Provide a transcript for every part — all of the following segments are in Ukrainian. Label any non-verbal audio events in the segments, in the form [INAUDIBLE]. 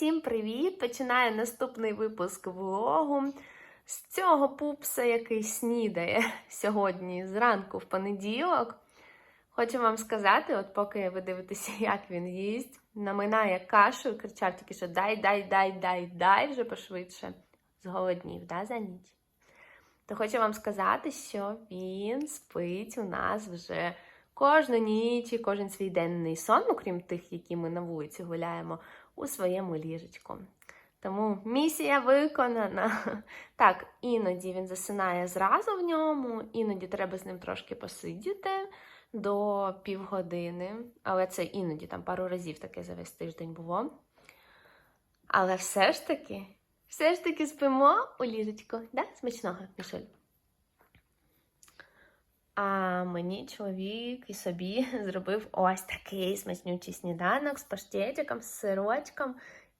Всім привіт! Починаю наступний випуск влогу. З цього пупса, який снідає [LAUGHS] сьогодні зранку в понеділок. Хочу вам сказати, от поки ви дивитеся, [LAUGHS] як він їсть, наминає кашу і кричав тільки, що дай, дай, дай, дай, дай вже пошвидше. Зголоднів, да, за ніч? То хочу вам сказати, що він спить у нас вже кожну ніч і кожен свій денний сон, ну, крім тих, які ми на вулиці гуляємо, у своєму ліжечку. Тому місія виконана. [LAUGHS] Так, іноді він засинає зразу в ньому, іноді треба з ним трошки посидіти до півгодини. Але це іноді там пару разів таке за весь тиждень було. Але все ж таки, все ж таки спимо у ліжечку. Да? Смачного, Мішель. А мені чоловік і собі [LAUGHS] зробив ось такий смачнючий сніданок з паштетиком, з сирочком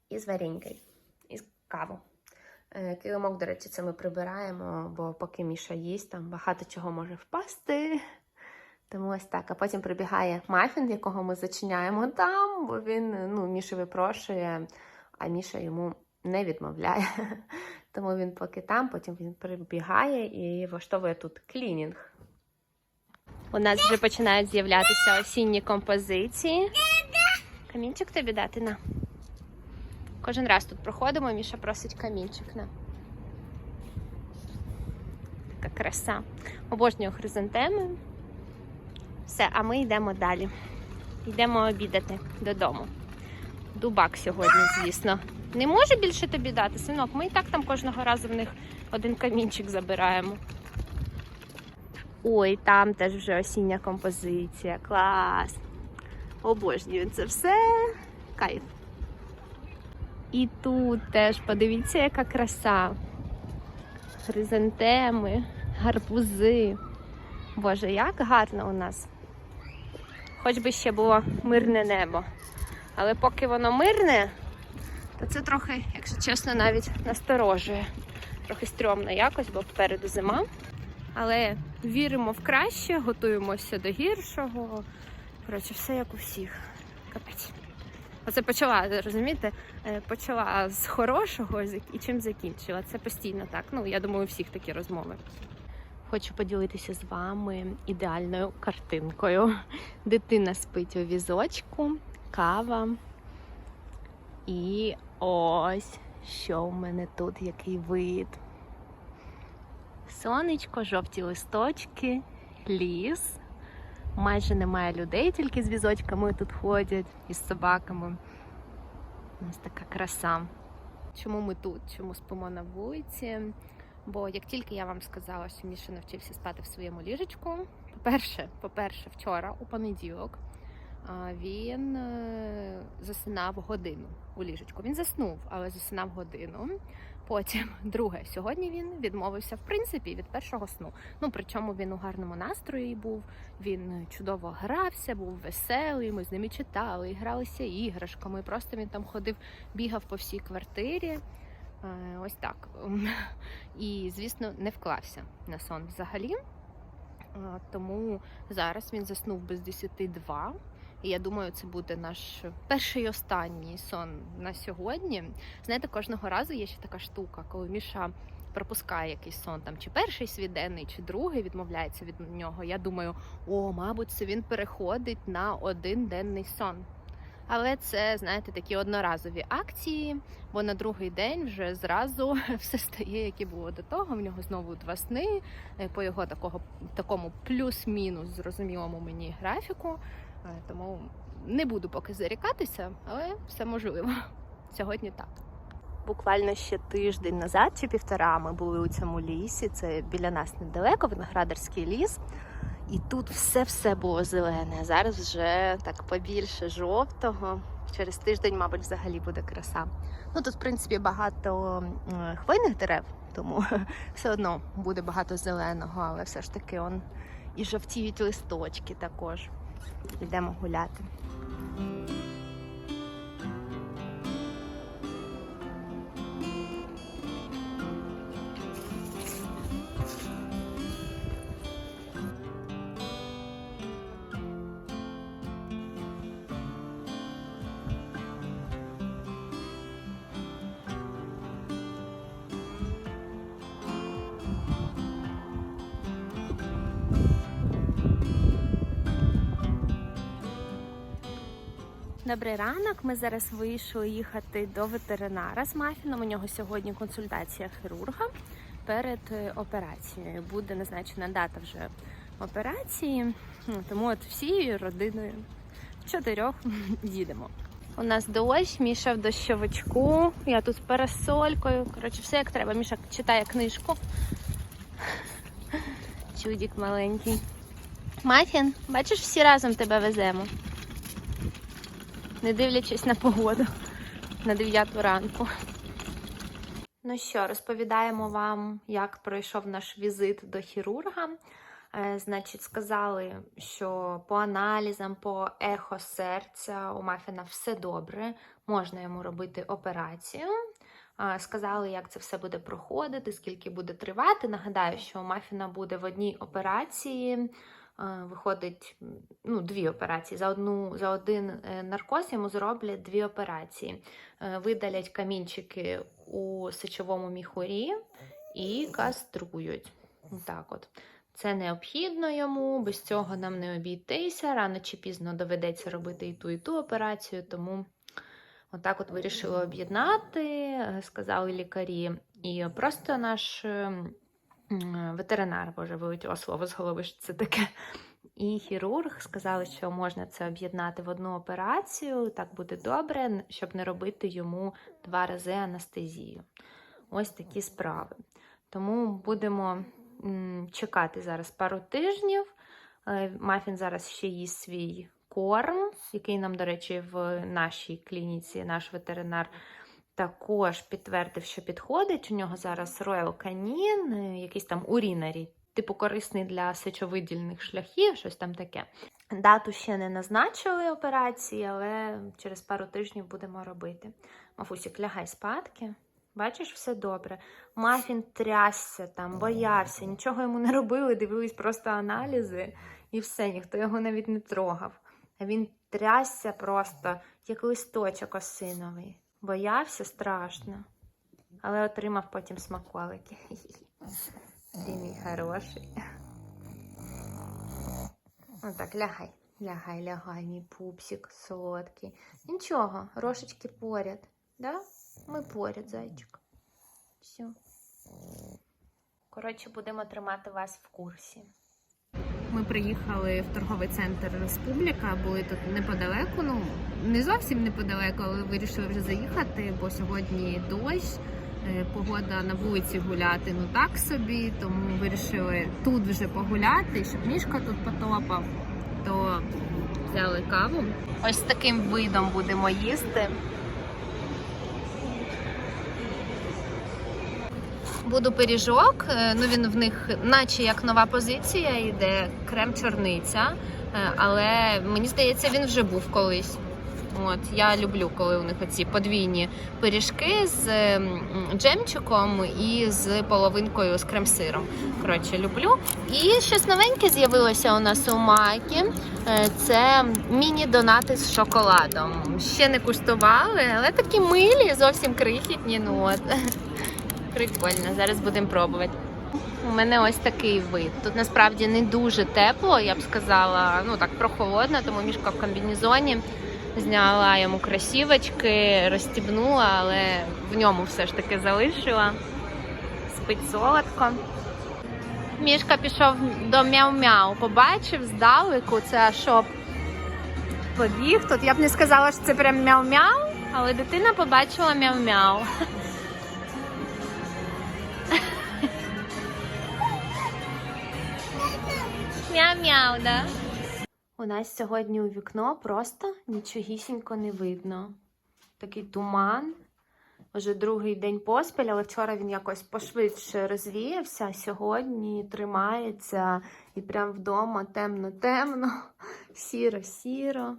і з варенькою, і з каву. Е, Килимок, до речі, це ми прибираємо, бо поки Міша їсть, там багато чого може впасти. Тому ось так. А потім прибігає мафін, якого ми зачиняємо там, бо він ну, Міша випрошує, а Міша йому не відмовляє. [LAUGHS] Тому він поки там, потім він прибігає і влаштовує тут клінінг. У нас вже починають з'являтися осінні композиції. Камінчик тобі дати на. Кожен раз тут проходимо, Міша просить камінчик на. Така краса. Обожнюю хризантеми. Все, а ми йдемо далі. Йдемо обідати додому. Дубак сьогодні, звісно. Не може більше тобі дати, синок. Ми і так там кожного разу в них один камінчик забираємо. Ой, там теж вже осіння композиція. Клас. Обожнюю це все. Кайф. І тут теж подивіться, яка краса. Хризантеми, гарбузи. Боже, як гарно у нас. Хоч би ще було мирне небо. Але поки воно мирне, то це трохи, якщо чесно, навіть насторожує. Трохи стрьомно якось, бо попереду зима. Але віримо в краще, готуємося до гіршого. Коротше, все як у всіх. Капець. Оце почала, розумієте, е, почала з хорошого і чим закінчила. Це постійно так. Ну, я думаю, у всіх такі розмови. Хочу поділитися з вами ідеальною картинкою. Дитина спить у візочку, кава. І ось що в мене тут, який вид. Сонечко, жовті листочки, ліс. Майже немає людей, тільки з візочками тут ходять і з собаками. Ось така краса. Чому ми тут? Чому спимо на вулиці? Бо як тільки я вам сказала, що Міша навчився спати в своєму ліжечку, по-перше, по-перше, вчора, у понеділок, він е, засинав годину у ліжечку. Він заснув, але засинав годину. Потім, [LAUGHS] друге, сьогодні він відмовився в принципі від першого сну. Ну причому він у гарному настрої був. Він чудово грався, був веселий. Ми з ними читали, гралися іграшками. Просто він там ходив, бігав по всій квартирі. Е, Ось так. [LAUGHS] І, звісно, не вклався на сон взагалі. Е, Тому зараз він заснув без 10-2. І я думаю, це буде наш перший і останній сон на сьогодні. Знаєте, кожного разу є ще така штука, коли Міша пропускає якийсь сон, там чи перший свій денний, чи другий відмовляється від нього. Я думаю, о, мабуть, це він переходить на один денний сон. Але це, знаєте, такі одноразові акції, бо на другий день вже зразу [LAUGHS] все стає, як і було до того. В нього знову два сни е, по його такого такому плюс-мінус зрозумілому мені графіку. Е, Тому не буду поки зарікатися, але все можливо. Сьогодні так. Буквально ще тиждень назад чи півтора ми були у цьому лісі. Це біля нас недалеко, виноградарський ліс. І тут все-все було зелене. Зараз вже так побільше жовтого. Через тиждень, мабуть, взагалі буде краса. Ну тут, в принципі, багато м, хвойних дерев, тому [LAUGHS] все одно буде багато зеленого, але все ж таки он і жовтіють листочки також. Йдемо гуляти. Добрий ранок. Ми зараз вийшли їхати до ветеринара з Мафіном. У нього сьогодні консультація хірурга перед е, операцією. Буде назначена дата вже операції. Ну, Тому от всією родиною в чотирьох [LAUGHS] їдемо. У нас дощ, Міша в дощовичку. Я тут з парасолькою. Коротше, все як треба. Міша читає книжку. [LAUGHS] Чудік маленький. Мафін, бачиш, всі разом тебе веземо. Не дивлячись на погоду на 9 ранку. Ну що, розповідаємо вам, як пройшов наш візит до хірурга. Е, Значить, сказали, що по аналізам, по ехо серця у Мафіна все добре, можна йому робити операцію. Сказали, як це все буде проходити, скільки буде тривати. Нагадаю, що у Мафіна буде в одній операції. Е, Виходить ну, дві операції. За одну за один е, наркоз йому зроблять дві операції. Е, Видалять камінчики у сечовому міхурі і каструють. Так от. Це необхідно йому, без цього нам не обійтися. Рано чи пізно доведеться робити і ту, і ту операцію, тому отак от вирішили об'єднати, сказали лікарі. І просто наш ветеринар, боже, вилетіло слово з голови, що це таке. І хірург сказали, що можна це об'єднати в одну операцію, так буде добре, щоб не робити йому два рази анестезію. Ось такі справи. Тому будемо чекати зараз пару тижнів. Е, Мафін зараз ще їсть свій корм, який нам, до речі, в нашій клініці наш ветеринар також підтвердив, що підходить. У нього зараз Royal Canin, е, якийсь там урінарі, типу корисний для сечовидільних шляхів, щось там таке. Дату ще не назначили операції, але через пару тижнів будемо робити. Мафусік, лягай спадки. Бачиш, все добре. Мафін трясся там, боявся, нічого йому не робили, дивились просто аналізи і все, ніхто його навіть не трогав. А він трясся просто, як листочок осиновий. Боявся страшно, але отримав потім смаколики. [LAUGHS] Ти мій хороший. Отак, лягай, лягай, лягай, мій пупсик солодкий. Нічого, рошечки поряд, да? Ми поряд, зайчик. Все. Коротше, будемо тримати вас в курсі. Ми приїхали в торговий центр Республіка, були тут неподалеку. Ну, не зовсім неподалеку, але вирішили вже заїхати, бо сьогодні дощ. е, Погода на вулиці гуляти, ну так собі, тому вирішили тут вже погуляти, щоб мішка тут потопав, то взяли каву. Ось таким видом будемо їсти. Буду пиріжок. е, Ну він в них, наче як нова позиція, йде крем чорниця. е, Але мені здається, він вже був колись. От я люблю, коли у них оці подвійні пиріжки з джемчиком і з половинкою з крем-сиром. Коротше, люблю. І щось новеньке з'явилося у нас у Макі. Е, Це міні-донати з шоколадом. Ще не куштували, але такі милі, зовсім крихітні. Ну от. Прикольно, зараз будемо пробувати. У мене ось такий вид. Тут насправді не дуже тепло, я б сказала, ну так прохолодно, тому мішка в комбінезоні. Зняла йому кросівочки, розстібнула, але в ньому все ж таки залишила. Спить солодко. Мішка пішов до мяу-мяу. Побачив здалеку, це шоп побіг. Тут я б не сказала, що це прям мяу-мяу, але дитина побачила мяу-мяу. Мяу-мяу, да? У нас сьогодні у вікно просто нічогісінько не видно. Такий туман. Вже другий день поспіль, але вчора він якось пошвидше розвіявся. а Сьогодні тримається і прям вдома темно-темно, [LAUGHS] сіро-сіро.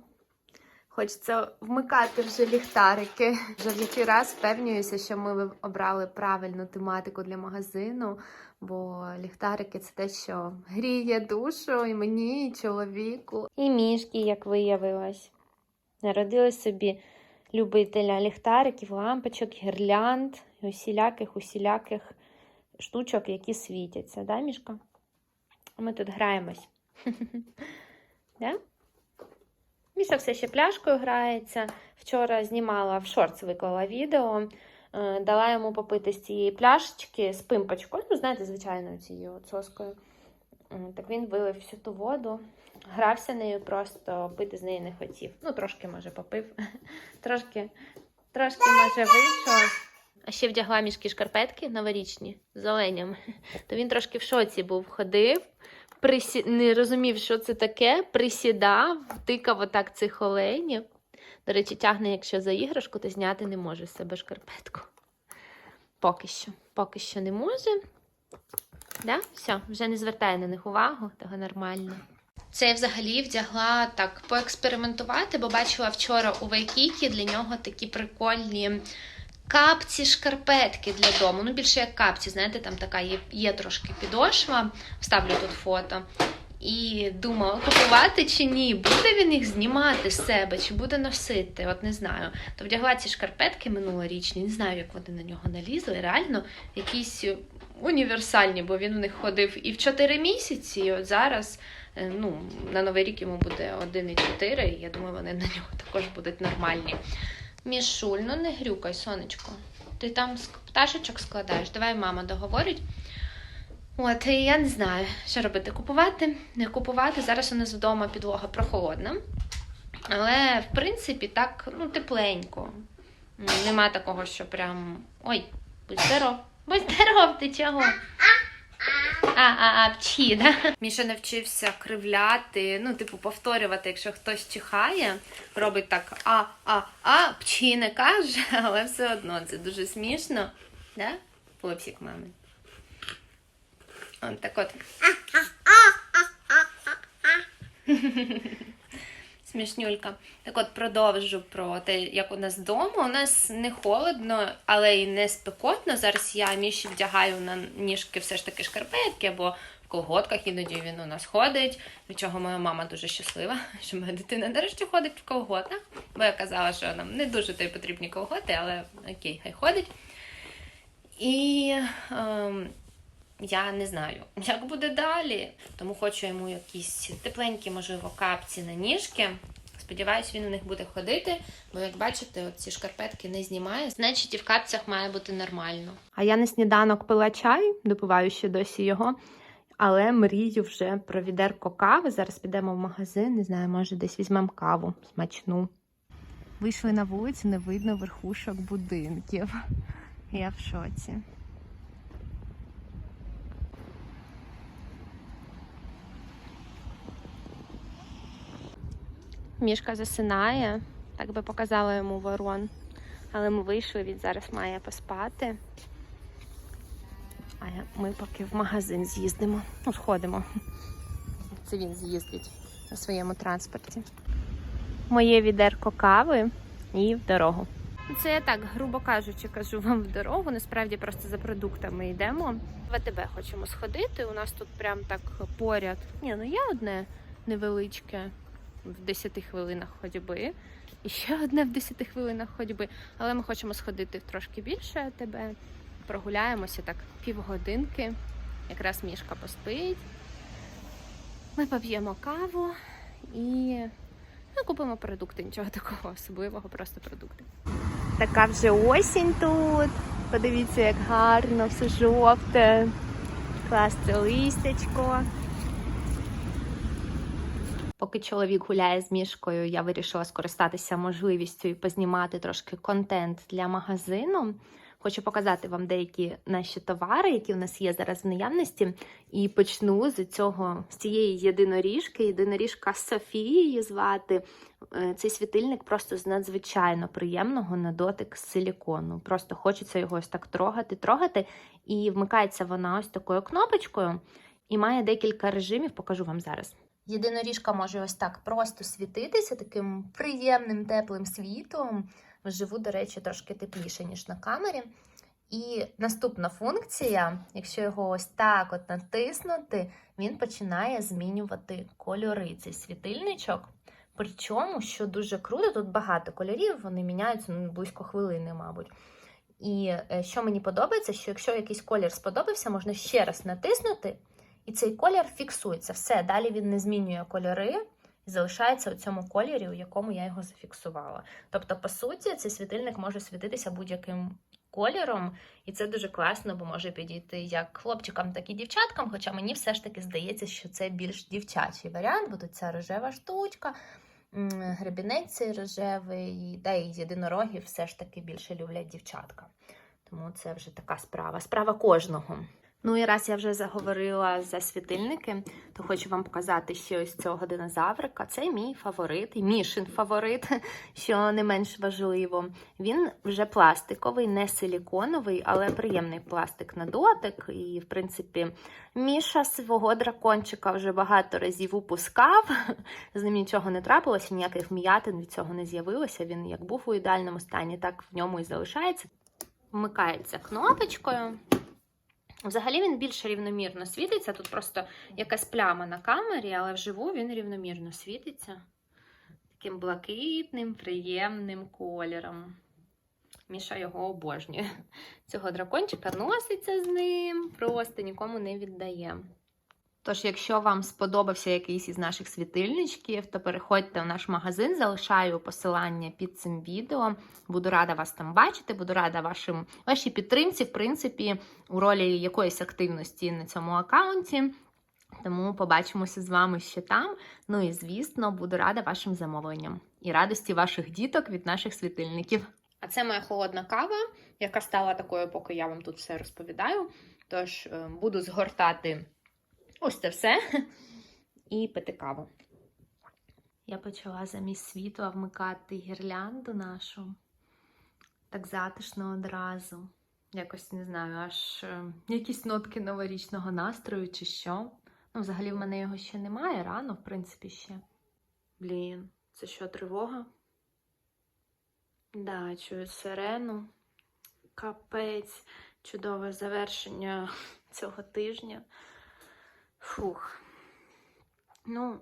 Хочеться вмикати вже ліхтарики. Вже в який раз впевнююся, що ми обрали правильну тематику для магазину, бо ліхтарики це те, що гріє душу і мені, і чоловіку. І мішки, як виявилось. Народили собі любителя ліхтариків, лампочок, гірлянд, усіляких, усіляких штучок, які світяться, да, мішка? Ми тут граємось. [LAUGHS] Да? Міша все ще пляшкою грається. Вчора знімала в шортс, виклала відео. Е, Дала йому попити з цієї пляшечки з пимпочкою, ну, знаєте, звичайною цією соскою. Так він вилив всю ту воду, грався нею, просто пити з неї не хотів. Ну, трошки, може, попив, [LAUGHS] трошки, трошки, може, вийшов. А ще вдягла мішки шкарпетки новорічні з оленями. [LAUGHS] То він трошки в шоці був, ходив, присі... не розумів, що це таке, присідав, тикав отак цих оленів. До речі, тягне, якщо за іграшку, то зняти не може з себе шкарпетку. Поки що. Поки що не може. Да? Все, вже не звертає на них увагу, того нормально. Це я взагалі вдягла так поекспериментувати, бо бачила вчора у Вайкікі для нього такі прикольні капці, шкарпетки для дому. Ну, більше як капці, знаєте, там така є, є трошки підошва. Вставлю тут фото. І думала, купувати чи ні, буде він їх знімати з себе, чи буде носити, от не знаю. То вдягла ці шкарпетки минулорічні, не знаю, як вони на нього налізли. Реально якісь універсальні, бо він у них ходив і в 4 місяці, і от зараз е, ну, на Новий рік йому буде 1,4, і я думаю, вони на нього також будуть нормальні. Мішуль, ну не грюкай, сонечко. Ти там пташечок складаєш, давай мама договорить. От, і я не знаю, що робити. Купувати, не купувати. Зараз у нас вдома підлога прохолодна. Але, в принципі, так, ну, тепленько. Нема такого, що прям. Ой, будь здоров. Будь здоров, ти чого? А, а, а, пчі, да? Міша навчився кривляти, ну, типу, повторювати, якщо хтось чихає, робить так а, а, а, пчі не каже, [LAUGHS] але все одно це дуже смішно. Да? Пупсик мами. От так от. Смішнюлька. Так от продовжу про те, як у нас вдома. У нас не холодно, але й не спекотно. Зараз я міші вдягаю на ніжки все ж таки шкарпетки або в колготках, іноді він у нас ходить. Від чого моя мама дуже щаслива, [LAUGHS] що моя дитина нарешті ходить в колготах. Бо я казала, що нам не дуже то й потрібні колготи, але окей, хай ходить. І ем, я не знаю, [LAUGHS] як буде далі. Тому хочу йому якісь тепленькі, можливо, капці на ніжки. Сподіваюсь, він у них буде ходити, бо як бачите, от ці шкарпетки не знімає. Значить, і в капцях має бути нормально. А я на сніданок пила чай, допиваю ще досі його. Але мрію вже про відерко кави. Зараз підемо в магазин, не знаю, може десь візьмемо каву смачну. Вийшли на вулицю, не видно верхушок будинків. Я в шоці. Мішка засинає, так би показала йому ворон. Але ми вийшли, він зараз має поспати. А ми поки в магазин з'їздимо. Ну, сходимо. Це він з'їздить на своєму транспорті. Моє відерко кави і в дорогу. Це я так, грубо кажучи, кажу вам в дорогу. Насправді просто за продуктами йдемо. В АТБ хочемо сходити. У нас тут прям так поряд. Ні, ну є одне невеличке в 10 хвилинах ходьби. І ще одне в 10 хвилинах ходьби. Але ми хочемо сходити трошки більше АТБ. Прогуляємося так півгодинки. Якраз мішка поспить. Ми поп'ємо каву і ну, купимо продукти. Нічого такого особливого, просто продукти. Така вже осінь тут. Подивіться, як гарно, все жовте. Класне листячко. Поки чоловік гуляє з мішкою, я вирішила скористатися можливістю і познімати трошки контент для магазину. Хочу показати вам деякі наші товари, які у нас є зараз в наявності. І почну з цього з цієї єдиноріжки. Єдиноріжка Софії її звати. Е, Цей світильник просто з надзвичайно приємного на дотик силікону. Просто хочеться його ось так трогати, трогати. І вмикається вона ось такою кнопочкою і має декілька режимів, покажу вам зараз. Єдиноріжка може ось так просто світитися таким приємним теплим світлом. Вживу, до речі, трошки тепліше, ніж на камері. І наступна функція, якщо його ось так от натиснути, він починає змінювати кольори. Цей світильничок. Причому, що дуже круто, тут багато кольорів, вони міняються ну, близько хвилини, мабуть. І е, що мені подобається, що якщо якийсь колір сподобався, можна ще раз натиснути, і цей колір фіксується. Все, далі він не змінює кольори, і залишається у цьому кольорі, у якому я його зафіксувала. Тобто, по суті, цей світильник може світитися будь-яким кольором, і це дуже класно, бо може підійти як хлопчикам, так і дівчаткам. Хоча мені все ж таки здається, що це більш дівчачий варіант, бо тут ця рожева штучка, гребінець цей рожевий, да і єдинороги все ж таки більше люблять дівчатка. Тому це вже така справа, справа кожного. Ну і раз я вже заговорила за світильники, то хочу вам показати ще ось цього динозаврика. Це мій фаворит, і Мішин фаворит, [LAUGHS] що не менш важливо. Він вже пластиковий, не силіконовий, але приємний пластик на дотик. І, в принципі, Міша свого дракончика вже багато разів упускав. [LAUGHS] З ним нічого не трапилося, ніяких м'ятин від цього не з'явилося. Він як був у ідеальному стані, так в ньому і залишається. Вмикається кнопочкою. Взагалі він більш рівномірно світиться. Тут просто якась пляма на камері, але вживу він рівномірно світиться. Таким блакитним, приємним кольором. Міша його обожнює. Цього дракончика носиться з ним, просто нікому не віддає. Тож, якщо вам сподобався якийсь із наших світильничків, то переходьте в наш магазин, залишаю посилання під цим відео. Буду рада вас там бачити, буду рада вашим, вашій підтримці, в принципі, у ролі якоїсь активності на цьому аккаунті. Тому побачимося з вами ще там. Ну і звісно, буду рада вашим замовленням і радості ваших діток від наших світильників. А це моя холодна кава, яка стала такою, поки я вам тут все розповідаю. Тож е, буду згортати ось це все і пити каву. Я почала замість світла вмикати гірлянду нашу. Так затишно одразу. Якось не знаю, аж е, якісь нотки новорічного настрою чи що. Ну, взагалі, в мене його ще немає, рано, в принципі, ще. Блін, це що, тривога? Да, чую сирену. Капець, чудове завершення [LAUGHS] цього тижня. Фух. Ну,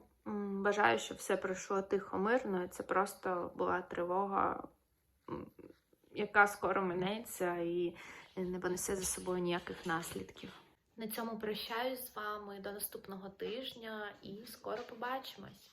бажаю, щоб все пройшло тихо, мирно. Це просто була тривога, яка скоро минеться і не понесе за собою ніяких наслідків. На цьому прощаюсь з вами до наступного тижня і скоро побачимось.